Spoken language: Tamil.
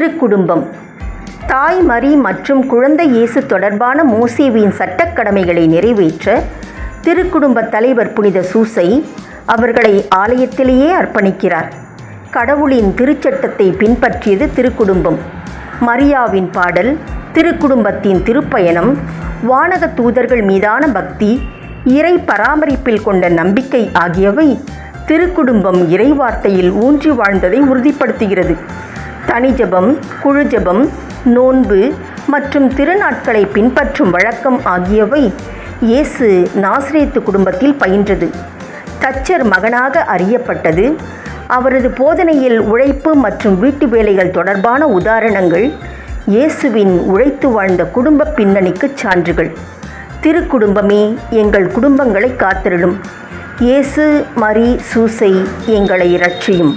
திருக்குடும்பம் தாய் மரி மற்றும் குழந்தை இயேசு தொடர்பான மோசேவின் சட்டக்கடமைகளை நிறைவேற்ற திருக்குடும்ப தலைவர் புனித சூசை அவர்களை ஆலயத்திலேயே அர்ப்பணிக்கிறார். கடவுளின் திருச்சட்டத்தை பின்பற்றியது திருக்குடும்பம் மரியாவின் பாடல் திருக்குடும்பத்தின் திருப்பயணம் வானக தூதர்கள் மீதான பக்தி இறை பராமரிப்பில் கொண்ட நம்பிக்கை ஆகியவை திருக்குடும்பம் இறைவார்த்தையில் ஊன்றி வாழ்ந்ததை உறுதிப்படுத்துகிறது. தனி குழுஜபம் குழு நோன்பு மற்றும் திருநாட்களை பின்பற்றும் வழக்கம் ஆகியவை இயேசு நாசிரியத்து குடும்பத்தில் பயின்றது. தச்சர் மகனாக அறியப்பட்டது. அவரது போதனையில் உழைப்பு மற்றும் வீட்டு வேலைகள் தொடர்பான உதாரணங்கள் இயேசுவின் உழைத்து வாழ்ந்த குடும்ப பின்னணிக்குச் சான்றுகள். திருக்குடும்பமே எங்கள் குடும்பங்களை காத்திருடும் இயேசு மரி சூசை எங்களை இரட்சியும்.